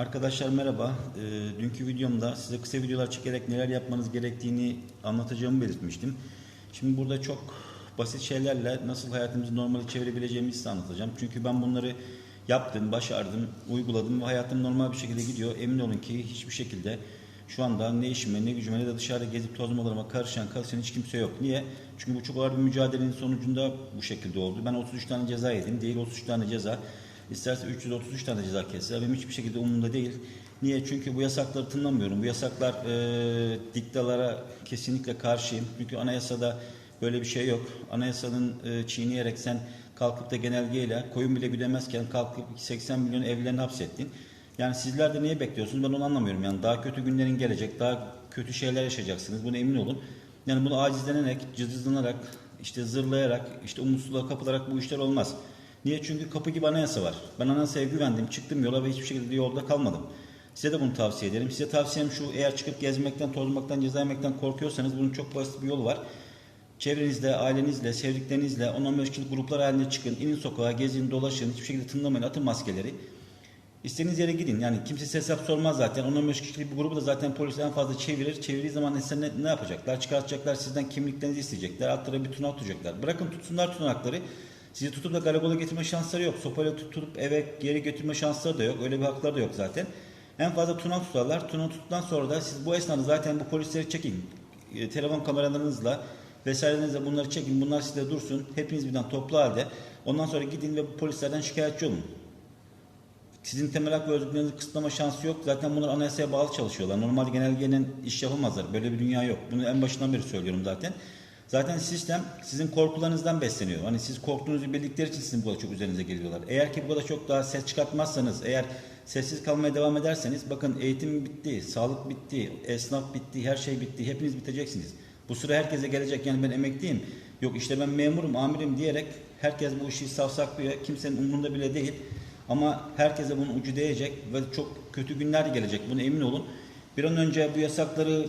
Arkadaşlar merhaba. Ee, dünkü videomda size kısa videolar çekerek neler yapmanız gerektiğini anlatacağımı belirtmiştim. Şimdi burada çok basit şeylerle nasıl hayatımızı normale çevirebileceğimizi size anlatacağım. Çünkü ben bunları yaptım, başardım, uyguladım ve hayatım normal bir şekilde gidiyor. Emin olun ki hiçbir şekilde şu anda ne işime ne gücüme ne de dışarıda gezip tozmalarıma karışan karışan hiç kimse yok. Niye? Çünkü bu çok ağır bir mücadelenin sonucunda bu şekilde oldu. Ben 33 tane ceza yedim. Değil 33 tane ceza. İsterse 333 tane ceza kesse benim hiçbir şekilde umurumda değil. Niye? Çünkü bu yasakları tınlamıyorum. Bu yasaklar e, diktalara kesinlikle karşıyım. Çünkü anayasada böyle bir şey yok. Anayasanın e, çiğneyerek sen kalkıp da genelgeyle koyun bile güdemezken kalkıp 80 milyon evlerini hapsettin. Yani sizler de niye bekliyorsunuz ben onu anlamıyorum. Yani daha kötü günlerin gelecek, daha kötü şeyler yaşayacaksınız. Buna emin olun. Yani bunu acizlenerek, cızızlanarak, işte zırlayarak, işte umutsuzluğa kapılarak bu işler olmaz. Niye? Çünkü kapı gibi anayasa var. Ben anayasaya güvendim, çıktım yola ve hiçbir şekilde yolda kalmadım. Size de bunu tavsiye ederim. Size tavsiyem şu, eğer çıkıp gezmekten, tozmaktan, ceza yemekten korkuyorsanız bunun çok basit bir yolu var. Çevrenizde, ailenizle, sevdiklerinizle 10-15 kişilik gruplar halinde çıkın, inin sokağa, gezin, dolaşın, hiçbir şekilde tınlamayın, atın maskeleri. İstediğiniz yere gidin. Yani kimse hesap sormaz zaten. 10-15 kişilik bir grubu da zaten polis en fazla çevirir. Çevirdiği zaman ne, ne yapacaklar? Çıkartacaklar sizden kimliklerinizi isteyecekler. Altlara bir tunak tutacaklar. Bırakın tutsunlar tunakları. Sizi tutup da karakola getirme şansları yok. Sopayla tutup eve geri götürme şansları da yok. Öyle bir hakları da yok zaten. En fazla tunak tutarlar. Tunak tuttuktan sonra da siz bu esnada zaten bu polisleri çekin. E, telefon kameralarınızla vesairenizle bunları çekin. Bunlar sizde dursun. Hepiniz birden toplu halde. Ondan sonra gidin ve bu polislerden şikayetçi olun. Sizin temel hak ve özgürlüklerinizi kısıtlama şansı yok. Zaten bunlar anayasaya bağlı çalışıyorlar. Normal genelgeyle iş yapamazlar. Böyle bir dünya yok. Bunu en başından beri söylüyorum zaten. Zaten sistem sizin korkularınızdan besleniyor. Hani siz korktuğunuzu bildikleri için sizin bu kadar çok üzerinize geliyorlar. Eğer ki bu kadar çok daha ses çıkartmazsanız, eğer sessiz kalmaya devam ederseniz bakın eğitim bitti, sağlık bitti, esnaf bitti, her şey bitti. Hepiniz biteceksiniz. Bu sıra herkese gelecek. Yani ben emekliyim. Yok işte ben memurum, amirim diyerek herkes bu işi savsaklıyor. Kimsenin umurunda bile değil. Ama herkese bunun ucu değecek ve çok kötü günler gelecek. Buna emin olun. Bir an önce bu yasakları